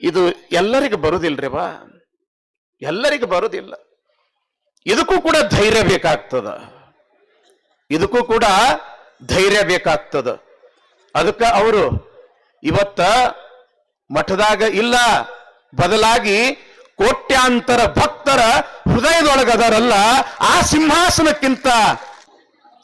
ಇದು ಎಲ್ಲರಿಗೂ ಬರುದಿಲ್ರಿ ಬಾ. ಎಲ್ಲರಿಗೂ ಬರುದಿಲ್ಲ. ಇದಕ್ಕೂ ಕೂಡ ಧೈರ್ಯ ಬೇಕಾಗ್ತದ. ಇದಕ್ಕೂ ಕೂಡ ಧೈರ್ಯ ಬೇಕಾಗ್ತದ. ಅದಕ್ಕೆ ಅವರು ಇವತ್ತ ಮಠದಾಗ ಇಲ್ಲ, ಬದಲಾಗಿ ಕೋಟ್ಯಾಂತರ ಭಕ್ತರ ಹೃದಯದೊಳಗದರಲ್ಲ ಆ ಸಿಂಹಾಸನಕ್ಕಿಂತ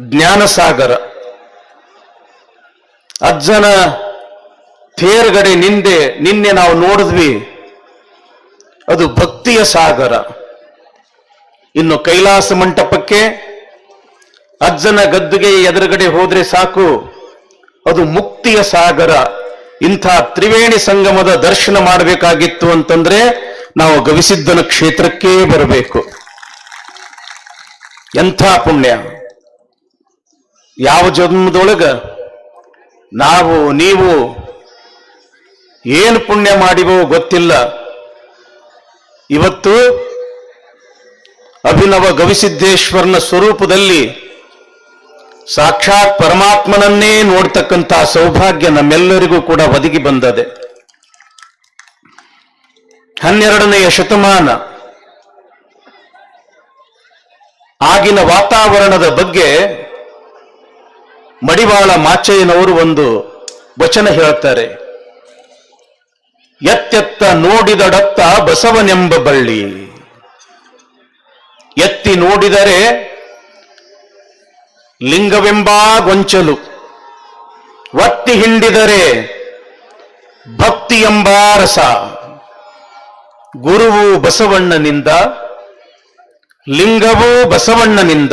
ಜ್ಞಾನಸಾಗರ. ಅಜ್ಜನ ತೇರ್ಗಡೆ ನಿಂದೆ, ನಿನ್ನೆ ನಾವು ನೋಡಿದ್ವಿ. ಅದು ಭಕ್ತಿಯ ಸಾಗರ. ಇನ್ನು ಕೈಲಾಸ ಮಂಟಪಕ್ಕೆ ಅಜ್ಜನ ಗದ್ದುಗೆ ಎದುರುಗಡೆ ಹೋದ್ರೆ ಸಾಕು. ಅದು ಮುಕ್ತಿಯ ಸಾಗರ. ಇಂಥ ತ್ರಿವೇಣಿ ಸಂಗಮದ ದರ್ಶನ ಮಾಡಬೇಕಾಗಿತ್ತು ಅಂತಂದ್ರೆ ನಾವು ಗವಿಸಿದ್ದನ ಕ್ಷೇತ್ರಕ್ಕೇ ಬರಬೇಕು. ಎಂಥ ಪುಣ್ಯ. ಯಾವ ಜನ್ಮದೊಳಗ? ನಾವು, ನೀವು ಏನು ಪುಣ್ಯ ಮಾಡಿವೋ ಗೊತ್ತಿಲ್ಲ. ಇವತ್ತು ಅಭಿನವ ಗವಿಸಿದ್ದೇಶ್ವರನ ಸ್ವರೂಪದಲ್ಲಿ ಸಾಕ್ಷಾತ್ ಪರಮಾತ್ಮನನ್ನೇ ನೋಡ್ತಕ್ಕಂತಹ ಸೌಭಾಗ್ಯ ನಮ್ಮೆಲ್ಲರಿಗೂ ಕೂಡ ಒದಗಿ ಬಂದದೆ. ಹನ್ನೆರಡನೆಯ ಶತಮಾನ ಆಗಿನ ವಾತಾವರಣದ ಬಗ್ಗೆ ಮಡಿವಾಳ ಮಾಚಯ್ಯನವರು ಒಂದು ವಚನ ಹೇಳ್ತಾರೆ. ಎತ್ತೆತ್ತ ನೋಡಿದಡತ್ತ ಬಸವನೆಂಬ ಬಳ್ಳಿ. ಎತ್ತಿ ನೋಡಿದರೆ ಲಿಂಗವೆಂಬ ಗೊಂಚಲು. ಒತ್ತಿ ಹಿಂಡಿದರೆ ಭಕ್ತಿ ಎಂಬ ರಸ. ಗುರುವು ಬಸವಣ್ಣನಿಂದ, ಲಿಂಗವು ಬಸವಣ್ಣನಿಂದ,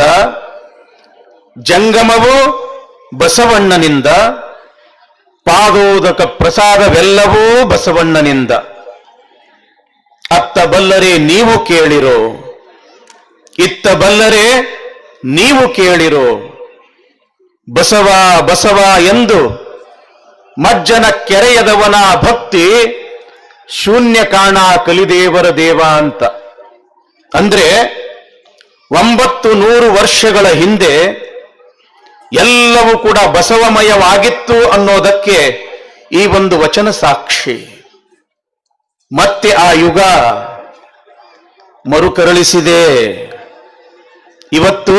ಜಂಗಮವು ಬಸವಣ್ಣನಿಂದ ಪಾದೋದಕ ಪ್ರಸಾದವೆಲ್ಲವೂ ಬಸವಣ್ಣನಿಂದ. ಅತ್ತ ಬಲ್ಲರೆ ನೀವು ಕೇಳಿರೋ, ಇತ್ತ ಬಲ್ಲರೆ ನೀವು ಕೇಳಿರೋ, ಬಸವ ಬಸವ ಎಂದು ಮಜ್ಜನ ಕೆರೆಯದವನ ಭಕ್ತಿ ಶೂನ್ಯ ಕಾಣ ಕಲಿದೇವರ ದೇವ ಅಂತ. ಅಂದ್ರೆ ಒಂಬತ್ತು ನೂರು ವರ್ಷಗಳ ಹಿಂದೆ ಎಲ್ಲವೂ ಕೂಡ ಬಸವಮಯವಾಗಿತ್ತು ಅನ್ನೋದಕ್ಕೆ ಈ ಒಂದು ವಚನ ಸಾಕ್ಷಿ. ಮತ್ತೆ ಆ ಯುಗ ಮರುಕರಳಿಸಿದೆ. ಇವತ್ತು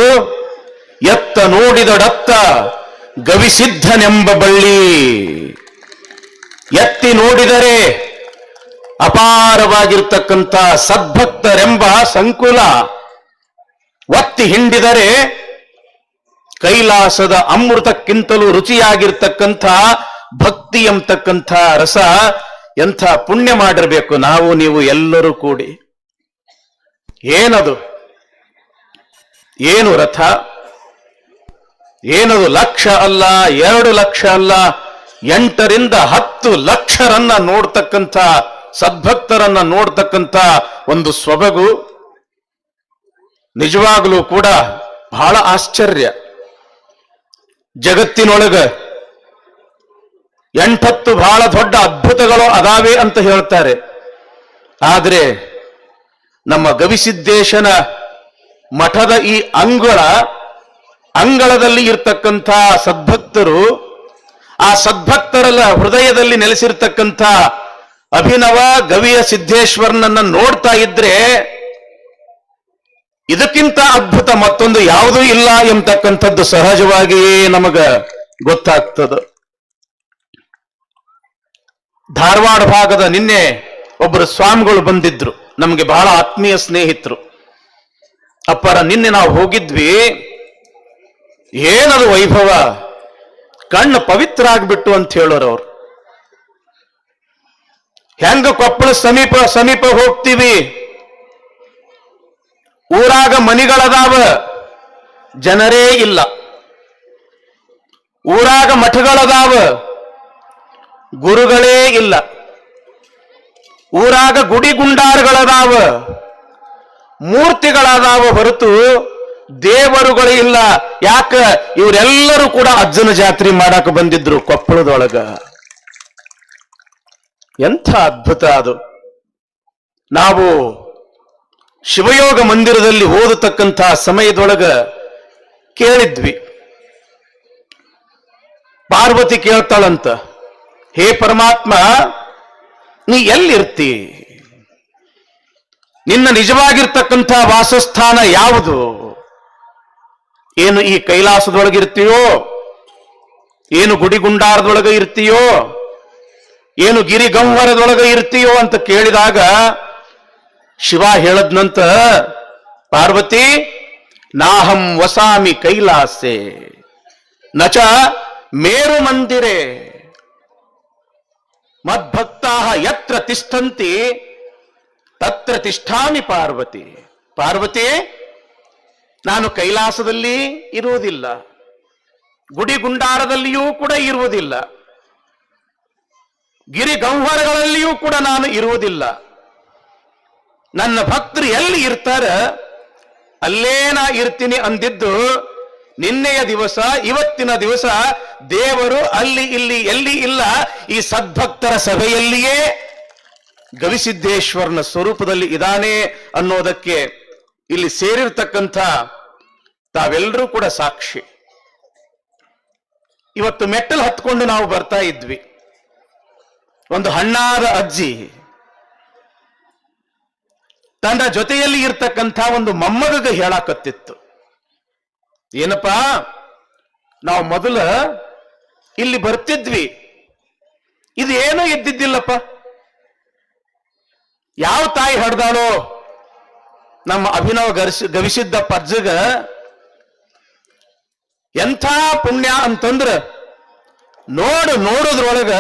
ಎತ್ತ ನೋಡಿದಡತ್ತ ಗವಿಸಿದ್ಧನೆಂಬ ಬಳ್ಳಿ. ಎತ್ತಿ ನೋಡಿದರೆ ಅಪಾರವಾಗಿರ್ತಕ್ಕಂಥ ಸದ್ಭಕ್ತರೆಂಬ ಸಂಕುಲ ಒತ್ತಿ ಹಿಂಡಿದರೆ ಕೈಲಾಸದ ಅಮೃತಕ್ಕಿಂತಲೂ ರುಚಿಯಾಗಿರ್ತಕ್ಕಂಥ ಭಕ್ತಿ ಎಂಬತಕ್ಕಂಥ ರಸ ಎಂಥ ಪುಣ್ಯ ಮಾಡಿರಬೇಕು. ನಾವು, ನೀವು ಎಲ್ಲರೂ ಕೂಡಿ. ಏನದು? ಏನು ರಥ? ಏನದು ಲಕ್ಷ ಅಲ್ಲ, ಎರಡು ಲಕ್ಷ ಅಲ್ಲ, ಎಂಟರಿಂದ ಹತ್ತು ಲಕ್ಷರನ್ನ ನೋಡ್ತಕ್ಕಂಥ, ಸದ್ಭಕ್ತರನ್ನ ನೋಡ್ತಕ್ಕಂಥ ಒಂದು ಸೊಬಗು ನಿಜವಾಗಲೂ ಕೂಡ ಬಹಳ ಆಶ್ಚರ್ಯ. ಜಗತ್ತಿನೊಳಗ ಎಂಟತ್ತು ಬಹಳ ದೊಡ್ಡ ಅದ್ಭುತಗಳು ಅದಾವೆ ಅಂತ ಹೇಳ್ತಾರೆ. ಆದರೆ ನಮ್ಮ ಗವಿಸಿದ್ದೇಶನ ಮಠದ ಈ ಅಂಗಳ, ಅಂಗಳದಲ್ಲಿ ಇರ್ತಕ್ಕಂಥ ಸದ್ಭಕ್ತರು, ಆ ಸದ್ಭಕ್ತರಲ್ಲ ಹೃದಯದಲ್ಲಿ ನೆಲೆಸಿರ್ತಕ್ಕಂಥ ಅಭಿನವ ಗವಿಯ ಸಿದ್ದೇಶ್ವರನನ್ನ ನೋಡ್ತಾ ಇದ್ರೆ ಇದಕ್ಕಿಂತ ಅದ್ಭುತ ಮತ್ತೊಂದು ಯಾವುದೂ ಇಲ್ಲ ಎಂತಕ್ಕಂಥದ್ದು ಸಹಜವಾಗಿಯೇ ನಮಗ ಗೊತ್ತಾಗ್ತದ. ಧಾರವಾಡ ಭಾಗದ ನಿನ್ನೆ ಒಬ್ಬರು ಸ್ವಾಮಿಗಳು ಬಂದಿದ್ರು, ನಮಗೆ ಬಹಳ ಆತ್ಮೀಯ ಸ್ನೇಹಿತರು. ಅಪ್ಪರ, ನಿನ್ನೆ ನಾವು ಹೋಗಿದ್ವಿ, ಏನದು ವೈಭವ? ಕಣ್ಣು ಪವಿತ್ರ ಆಗ್ಬಿಟ್ಟು ಅಂತ ಹೇಳೋರು ಅವ್ರು. ಹೆಂಗ ಕೊಪ್ಪಳ ಸಮೀಪ ಸಮೀಪ ಹೋಗ್ತೀವಿ? ಊರಾಗ ಮನಿಗಳದಾವ, ಜನರೇ ಇಲ್ಲ. ಊರಾಗ ಮಠಗಳದಾವ, ಗುರುಗಳೇ ಇಲ್ಲ. ಊರಾಗ ಗುಡಿ ಗುಂಡಾರಗಳದಾವ, ಮೂರ್ತಿಗಳದಾವ ಹೊರತು ದೇವರುಗಳು ಇಲ್ಲ. ಯಾಕ? ಇವರೆಲ್ಲರೂ ಕೂಡ ಅಜ್ಜನ ಜಾತ್ರೆ ಮಾಡಾಕ ಬಂದಿದ್ರು ಕೊಪ್ಪಳದೊಳಗ. ಎಂಥ ಅದ್ಭುತ ಅದು. ನಾವು ಶಿವಯೋಗ ಮಂದಿರದಲ್ಲಿ ಓದತಕ್ಕಂತಹ ಸಮಯದೊಳಗ ಕೇಳಿದ್ವಿ. ಪಾರ್ವತಿ ಕೇಳ್ತಾಳಂತ, ಹೇ ಪರಮಾತ್ಮ, ನೀ ಎಲ್ಲಿರ್ತಿ? ನಿನ್ನ ನಿಜವಾಗಿರ್ತಕ್ಕಂಥ ವಾಸಸ್ಥಾನ ಯಾವುದು? ಏನು ಈ ಕೈಲಾಸದೊಳಗಿರ್ತೀಯೋ? ಏನು ಗುಡಿಗುಂಡಾರದೊಳಗೆ ಇರ್ತೀಯೋ? ಏನು ಗಿರಿಗಂವರದೊಳಗೆ ಇರ್ತೀಯೋ? ಅಂತ ಕೇಳಿದಾಗ ಶಿವ ಹೇಳದ್ನಂತ ಪಾರ್ವತಿ, ನಾಹಂ ವಸಾಮಿ ಕೈಲಾಸೆ, ನಚ ಮೇರು ಮಂದಿರೆ. ಮದ್ಭಕ್ತಾ ಯತ್ರ ತಿಷ್ಠಂತಿ, ತತ್ರ ತಿಷ್ಠಾಮಿ ಪಾರ್ವತಿ. ಪಾರ್ವತಿ, ನಾನು ಕೈಲಾಸದಲ್ಲಿ ಇರುವುದಿಲ್ಲ. ಗುಡಿ ಗುಂಡಾರದಲ್ಲಿಯೂ ಕೂಡ ಇರುವುದಿಲ್ಲ. ಗಿರಿ ಗಂಹರಗಳಲ್ಲಿಯೂ ಕೂಡ ನಾನು ಇರುವುದಿಲ್ಲ. ನನ್ನ ಭಕ್ತರು ಎಲ್ಲಿ ಇರ್ತಾರ? ಅಲ್ಲೇ ನಾ ಇರ್ತೀನಿ ಅಂದಿದ್ದು ನಿನ್ನೆಯ ದಿವಸ, ಇವತ್ತಿನ ದಿವಸ ದೇವರು ಅಲ್ಲಿ ಇಲ್ಲಿ ಎಲ್ಲಿ ಇಲ್ಲ, ಈ ಸದ್ಭಕ್ತರ ಸಭೆಯಲ್ಲಿಯೇ ಗವಿಸಿದ್ದೇಶ್ವರನ ಸ್ವರೂಪದಲ್ಲಿ ಇದಾನೆ ಅನ್ನೋದಕ್ಕೆ ಇಲ್ಲಿ ಸೇರಿರ್ತಕ್ಕಂಥ ತಾವೆಲ್ಲರೂ ಕೂಡ ಸಾಕ್ಷಿ. ಇವತ್ತು ಮೆಟ್ಟಲು ಹತ್ಕೊಂಡು ನಾವು ಬರ್ತಾ ಇದ್ವಿ. ಒಂದು ಹಣ್ಣಾದ ಅಜ್ಜಿ ತನ್ನ ಜೊತೆಯಲ್ಲಿ ಇರ್ತಕ್ಕಂಥ ಒಂದು ಮೊಮ್ಮಗಗೆ ಹೇಳಾಕತ್ತಿತ್ತು. ಏನಪ್ಪಾ? ನಾವು ಮೊದಲ ಇಲ್ಲಿ ಬರ್ತಿದ್ವಿ. ಇದು ಏನೂ ಇದ್ದಿದ್ದಿಲ್ಲಪ್ಪ. ಯಾವ ತಾಯಿ ಹಡ್ದಾಳೋ? ನಮ್ಮ ಅಭಿನವ ಗರ್ಸಿ ಗವಿಸಿದ್ದ ಪರ್ಜಗ ಎಂಥ ಪುಣ್ಯ ಅಂತಂದ್ರ ನೋಡು, ನೋಡೋದ್ರೊಳಗ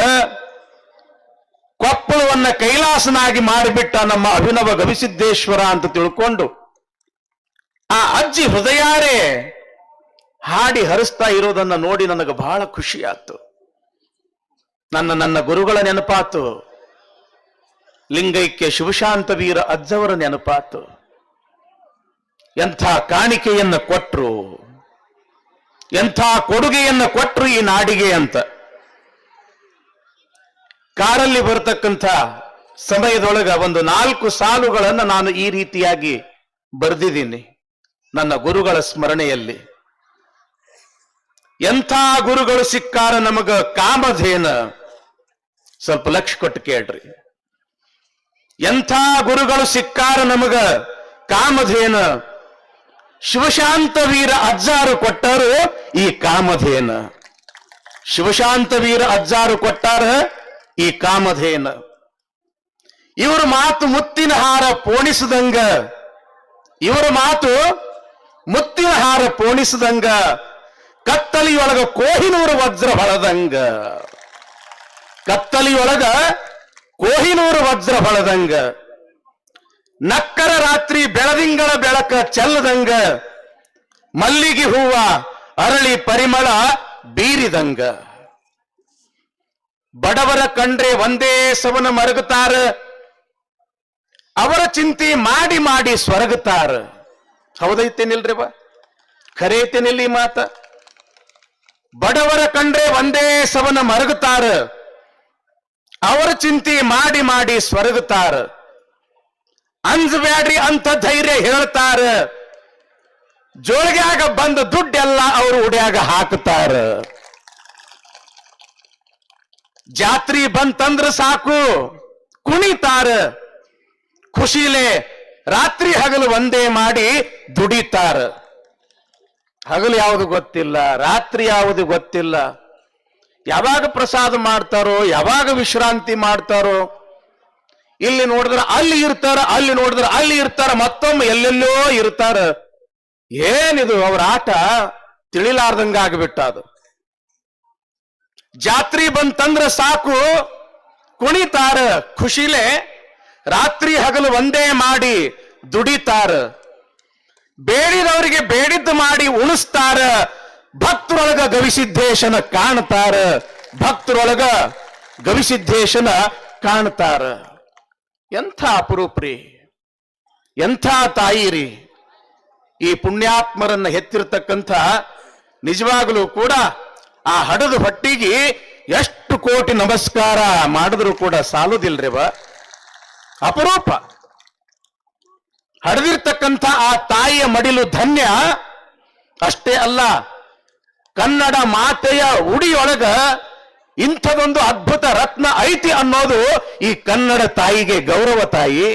ಕೊಪ್ಪಳವನ್ನ ಕೈಲಾಸನಾಗಿ ಮಾಡಿಬಿಟ್ಟ ನಮ್ಮ ಅಭಿನವ ಗವಿಸಿದ್ದೇಶ್ವರ ಅಂತ ತಿಳ್ಕೊಂಡು ಆ ಅಜ್ಜಿ ಹೃದಯಾರೆ ಹಾಡಿ ಹರಿಸ್ತಾ ಇರೋದನ್ನ ನೋಡಿ ನನಗೆ ಬಹಳ ಖುಷಿ ಆಯ್ತು ನನ್ನ ನನ್ನ ಗುರುಗಳ ನೆನಪಾತು ಲಿಂಗೈಕ್ಯ ಶಿವಶಾಂತ ವೀರ ಅಜ್ಜವರ ನೆನಪಾತು ಎಂಥ ಕಾಣಿಕೆಯನ್ನ ಕೊಟ್ರು. ಎಂಥ ಕೊಡುಗೆಯನ್ನ ಕೊಟ್ರು ಈ ನಾಡಿಗೆ ಅಂತ. ಕಾರಲ್ಲಿ ಬರತಕ್ಕಂಥ ಸಮಯದೊಳಗ ಒಂದು ನಾಲ್ಕು ಸಾಲುಗಳನ್ನು ನಾನು ಈ ರೀತಿಯಾಗಿ ಬರೆದಿದ್ದೀನಿ ನನ್ನ ಗುರುಗಳ ಸ್ಮರಣೆಯಲ್ಲಿ. ಎಂಥ ಗುರುಗಳು ಸಿಕ್ಕಾರ ನಮಗ ಕಾಮಧೇನ? ಸ್ವಲ್ಪ ಲಕ್ಷ ಕೊಟ್ಟು ಕೇಳ್ರಿ. ಎಂಥ ಗುರುಗಳು ಸಿಕ್ಕಾರ ನಮಗ ಕಾಮಧೇನ? ಶಿವಶಾಂತ ವೀರ ಅಜ್ಜಾರು ಕೊಟ್ಟರು ಈ ಕಾಮಧೇನ. ಶಿವಶಾಂತ ವೀರ ಅಜ್ಜಾರು ಕೊಟ್ಟಾರ ಈ ಕಾಮಧೇನ. ಇವರ ಮಾತು ಮುತ್ತಿನ ಹಾರ ಪೋಣಿಸದಂಗ. ಇವರ ಮಾತು ಮುತ್ತಿನ ಹಾರ ಪೋಣಿಸದಂಗ. ಕತ್ತಲಿಯೊಳಗ ಕೋಹಿನೂರ ವಜ್ರ ಬಳದಂಗ. ಕತ್ತಲಿಯೊಳಗ ಕೋಹಿನೂರ ವಜ್ರ ಬಳದಂಗ. ನಕ್ಕರ ರಾತ್ರಿ ಬೆಳದಿಂಗಳ ಬೆಳಕ ಚೆಲ್ಲದಂಗ. ಮಲ್ಲಿಗೆ ಹೂವ ಅರಳಿ ಪರಿಮಳ ಬೀರಿದಂಗ. ಬಡವರ ಕಂಡ್ರೆ ಒಂದೇ ಸವನ ಮರಗುತ್ತಾರ. ಅವರ ಚಿಂತೆ ಮಾಡಿ ಮಾಡಿ ಸ್ವರಗುತ್ತಾರ. ಹೌದೈತೇನಿಲ್ರಿ ಬಾ ಖರೆ ಐತೇನಿಲ್ಲ ಈ ಮಾತ? ಬಡವರ ಕಂಡ್ರೆ ಒಂದೇ ಸವನ ಮರಗುತ್ತಾರ. ಅವರ ಚಿಂತೆ ಮಾಡಿ ಮಾಡಿ ಸ್ವರಗುತ್ತಾರ. ಅಂಜಬ್ಯಾಡ್ರಿ ಅಂತ ಧೈರ್ಯ ಹೇಳ್ತಾರ. ಜೋಳಿಗ್ಯಾಗ ಬಂದ ದುಡ್ಡೆಲ್ಲ ಅವರು ಉಡ್ಯಾಗ ಹಾಕುತ್ತಾರ. ಜಾತ್ರಿ ಬಂತಂದ್ರ ಸಾಕು. ಕುಣಿತಾರ. ಖುಷಿಲೆ ರಾತ್ರಿ ಹಗಲು ಒಂದೇ ಮಾಡಿ ದುಡಿತಾರ. ಹಗಲು ಯಾವುದು ಗೊತ್ತಿಲ್ಲ, ರಾತ್ರಿ ಯಾವುದು ಗೊತ್ತಿಲ್ಲ. ಯಾವಾಗ ಪ್ರಸಾದ ಮಾಡ್ತಾರೋ, ಯಾವಾಗ ವಿಶ್ರಾಂತಿ ಮಾಡ್ತಾರೋ. ಇಲ್ಲಿ ನೋಡಿದ್ರೆ ಅಲ್ಲಿ ಇರ್ತಾರ, ಅಲ್ಲಿ ನೋಡಿದ್ರೆ ಅಲ್ಲಿ ಇರ್ತಾರ, ಮತ್ತೊಮ್ಮೆ ಎಲ್ಲೆಲ್ಲೋ ಇರ್ತಾರ. ಏನಿದು ಅವ್ರ ಆಟ ತಿಳಿಲಾರ್ದಂಗ ಆಗ್ಬಿಟ್ಟ ಅದು ಜಾತ್ರಿ ಬಂತಂದ್ರ ಸಾಕು. ಕುಣಿತಾರ ಖುಷಿಲೆ, ರಾತ್ರಿ ಹಗಲು ಒಂದೇ ಮಾಡಿ ದುಡಿತಾರ. ಬೇಡಿದವರಿಗೆ ಬೇಡಿದ್ದು ಮಾಡಿ ಉಣಿಸ್ತಾರ. ಭಕ್ತರೊಳಗ ಗವಿಸಿದ್ದೇಶನ ಕಾಣ್ತಾರ. ಭಕ್ತರೊಳಗ ಗವಿಸಿದ್ದೇಶನ ಕಾಣ್ತಾರ. ಎಂಥ ಅಪರೂಪ್ರಿ. ಎಂಥ ತಾಯಿರಿ. ಈ ಪುಣ್ಯಾತ್ಮರನ್ನ ಹೆತ್ತಿರ್ತಕ್ಕಂಥ ನಿಜವಾಗಲೂ ಕೂಡ ಆ ಹಡದು ಹೊಟ್ಟಿಗೆ ಎಷ್ಟು ಕೋಟಿ ನಮಸ್ಕಾರ ಮಾಡಿದ್ರು ಕೂಡ ಸಾಲುದಿಲ್ರಿವ ಅಪರೂಪ. ಹಡದಿರ್ತಕ್ಕಂಥ ಆ ತಾಯಿಯ ಮಡಿಲು ಧನ್ಯ. ಅಷ್ಟೇ ಅಲ್ಲ, ಕನ್ನಡ ಮಾತೆಯ ಉಡಿಯೊಳಗ ಇಂಥದೊಂದು ಅದ್ಭುತ ರತ್ನ ಐತಿ ಅನ್ನೋದು ಈ ಕನ್ನಡ ತಾಯಿಗೆ ಗೌರವ ತಾಯಿ.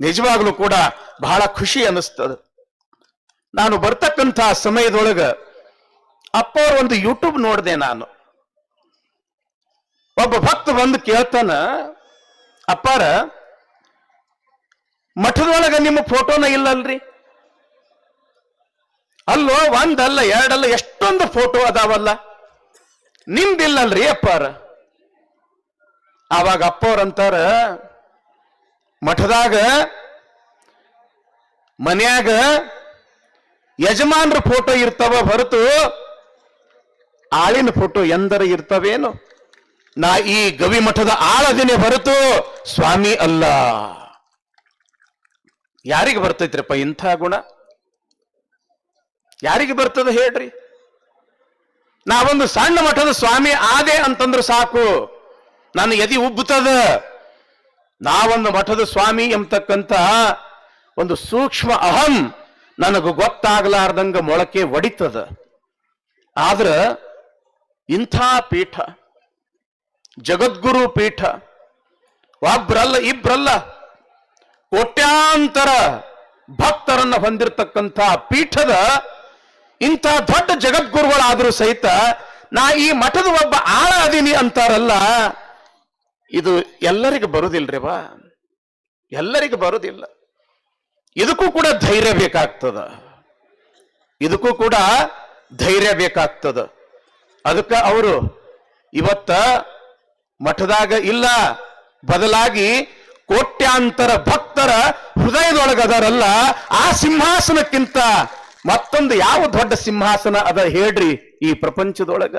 ನಿಜವಾಗ್ಲೂ ಕೂಡ ಬಹಳ ಖುಷಿ ಅನ್ನಿಸ್ತದೆ. ನಾನು ಬರ್ತಕ್ಕಂಥ ಸಮಯದೊಳಗ ಅಪ್ಪ ಒಂದು ಯೂಟ್ಯೂಬ್ ನೋಡಿದೆ ನಾನು. ಒಬ್ಬ ಭಕ್ತ ಬಂದು ಕೇಳ್ತಾನ, ಅಪ್ಪಾರ, ಮಠದೊಳಗ ನಿಮ್ಮ ಫೋಟೋನ ಇಲ್ಲಲ್ರಿ? ಅಲ್ಲೋ, ಒಂದಲ್ಲ, ಎರಡಲ್ಲ, ಎಷ್ಟೊಂದು ಫೋಟೋ ಅದಾವಲ್ಲ. ನಿಮ್ದಿಲ್ಲಲ್ರಿ ಅಪ್ಪಾರ? ಆವಾಗ ಅಪ್ಪವ್ರಂತಾರ ಮಠದಾಗ ಮನ್ಯಾಗ ಯಜಮಾನ್ರ ಫೋಟೋ ಇರ್ತಾವ ಹೊರತು ಆಳಿನ ಫೋಟೋ ಎಂದರೆ ಇರ್ತವೇನು? ನಾ ಈ ಗವಿ ಮಠದ ಆಳದಿನೇ ಹೊರತು ಸ್ವಾಮಿ ಅಲ್ಲ. ಯಾರಿಗೆ ಬರ್ತೈತ್ರಪ್ಪ ಇಂಥ ಗುಣ? ಯಾರಿಗೆ ಬರ್ತದ ಹೇಳ್ರಿ? ನಾವೊಂದು ಸಣ್ಣ ಮಠದ ಸ್ವಾಮಿ ಆದೆ ಅಂತಂದ್ರೆ ಸಾಕು. ನಾನು ಎದಿ ಉಬ್ಬುತ್ತದ. ನಾವೊಂದು ಮಠದ ಸ್ವಾಮಿ ಎಂಬತಕ್ಕಂತ ಒಂದು ಸೂಕ್ಷ್ಮ ಅಹಂ ನನಗೆ ಗೊತ್ತಾಗಲಾರ್ದಂಗ ಮೊಳಕೆ ಒಡಿತದ. ಆದ್ರ ಇಂಥ ಪೀಠ, ಜಗದ್ಗುರು ಪೀಠ ಒಬ್ರಲ್ಲ ಇಬ್ರಲ್ಲ ಕೋಟ್ಯಾಂತರ ಭಕ್ತರನ್ನ ಹೊಂದಿರತಕ್ಕಂಥ ಪೀಠದ ಇಂಥ ದೊಡ್ಡ ಜಗದ್ಗುರುಗಳಾದರೂ ಸಹಿತ ನಾ ಈ ಮಠದ ಒಬ್ಬ ಆಳ ಅದೀನಿ ಅಂತಾರಲ್ಲ, ಇದು ಎಲ್ಲರಿಗೂ ಬರುದಿಲ್ರಿವಾ ಎಲ್ಲರಿಗೂ ಬರುದಿಲ್ಲ. ಇದಕ್ಕೂ ಕೂಡ ಧೈರ್ಯ ಬೇಕಾಗ್ತದ. ಇದಕ್ಕೂ ಕೂಡ ಧೈರ್ಯ ಬೇಕಾಗ್ತದ. ಅದಕ್ಕೆ ಅವರು ಇವತ್ತ ಮಠದಾಗ ಇಲ್ಲ, ಬದಲಾಗಿ ಕೋಟ್ಯಾಂತರ ಭಕ್ತರ ಹೃದಯದೊಳಗದಾರಲ್ಲ, ಆ ಸಿಂಹಾಸನಕ್ಕಿಂತ ಮತ್ತೊಂದು ಯಾವ ದೊಡ್ಡ ಸಿಂಹಾಸನ ಅದ ಹೇಳ್ರಿ ಈ ಪ್ರಪಂಚದೊಳಗ?